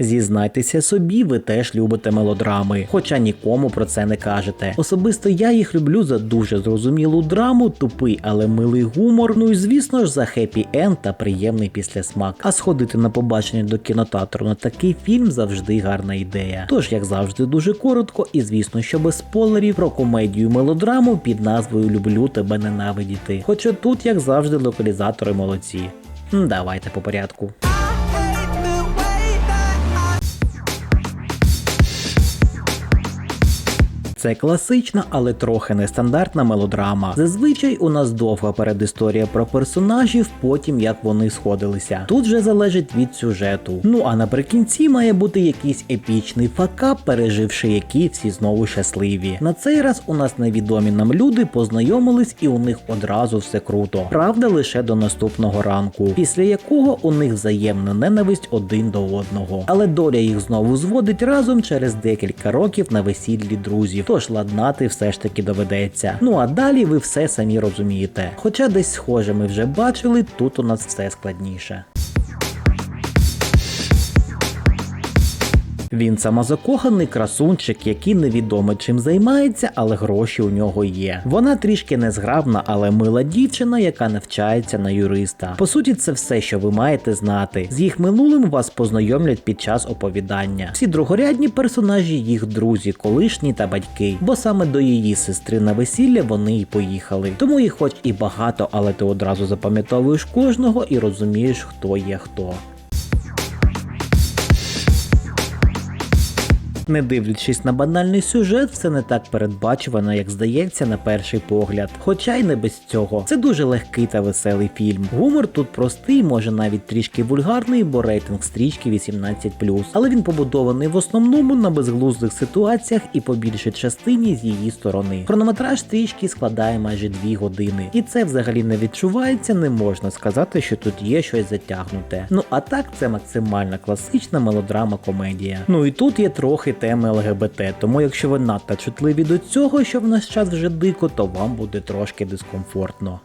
Зізнайтеся собі, ви теж любите мелодрами, хоча нікому про це не кажете. Особисто я їх люблю за дуже зрозумілу драму, тупий, але милий гумор. Ну і звісно ж за хеппі енд та приємний післясмак. А сходити на побачення до кінотеатру на такий фільм завжди гарна ідея. Тож, як завжди, дуже коротко, і звісно, що без спойлерів про комедію мелодраму під назвою Люблю тебе ненавидіти. Хоча тут, як завжди, локалізатори молодці. Давайте по порядку. Це класична, але трохи нестандартна мелодрама. Зазвичай у нас довга передісторія про персонажів, потім як вони сходилися. Тут же залежить від сюжету. Ну а наприкінці має бути якийсь епічний факап, переживши який всі знову щасливі. На цей раз у нас невідомі нам люди познайомились і у них одразу все круто. Правда, лише до наступного ранку, після якого у них взаємна ненависть один до одного. Але доля їх знову зводить разом через декілька років на весіллі друзів. Тож ладнати все ж таки доведеться. Ну а далі ви все самі розумієте. Хоча десь схоже ми вже бачили, тут у нас все складніше. Він самозакоханий красунчик, який невідомо чим займається, але гроші у нього є. Вона трішки незграбна, але мила дівчина, яка навчається на юриста. По суті, це все, що ви маєте знати. З їх минулим вас познайомлять під час оповідання. Всі другорядні персонажі їх друзі, колишні та батьки, бо саме до її сестри на весілля вони й поїхали. Тому їх хоч і багато, але ти одразу запам'ятовуєш кожного і розумієш, хто є хто. Не дивлячись на банальний сюжет, все не так передбачувано, як здається на перший погляд. Хоча й не без цього. Це дуже легкий та веселий фільм. Гумор тут простий, може навіть трішки вульгарний, бо рейтинг стрічки 18+. Але він побудований в основному на безглуздих ситуаціях і по більшій частині з її сторони. Хронометраж стрічки складає майже 2 години. І це взагалі не відчувається, не можна сказати, що тут є щось затягнуте. Ну а так це максимально класична мелодрама комедія. Ну і тут є трохи теми ЛГБТ, тому якщо ви надто чутливі до цього, що в наш час вже дико, то вам буде трошки дискомфортно.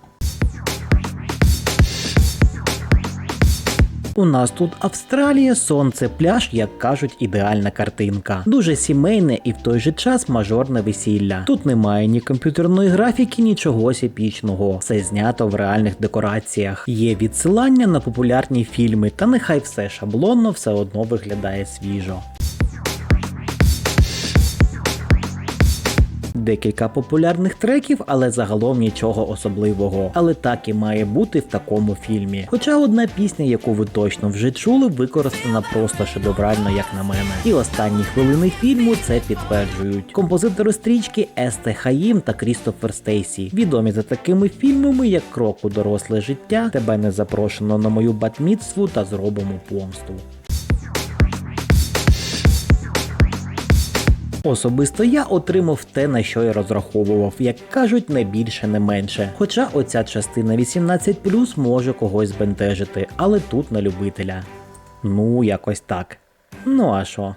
У нас тут Австралія, сонце, пляж, як кажуть, ідеальна картинка. Дуже сімейне і в той же час мажорне весілля. Тут немає ні комп'ютерної графіки, нічогось епічного. Все знято в реальних декораціях. Є відсилання на популярні фільми, та нехай все шаблонно все одно виглядає свіжо. Декілька популярних треків, але загалом нічого особливого. Але так і має бути в такому фільмі. Хоча одна пісня, яку ви точно вже чули, використана просто шедеврально, як на мене. І останні хвилини фільму це підтверджують. Композитори стрічки Есте Хаїм та Крістофер Стейсі, відомі за такими фільмами, як Крок у доросле життя, тебе не запрошено на мою батміцтву та зробимо помсту. Особисто я отримав те, на що я розраховував, як кажуть, не більше, не менше. Хоча оця частина 18 може когось збентежити, але тут на любителя. Ну, якось так. Ну а що?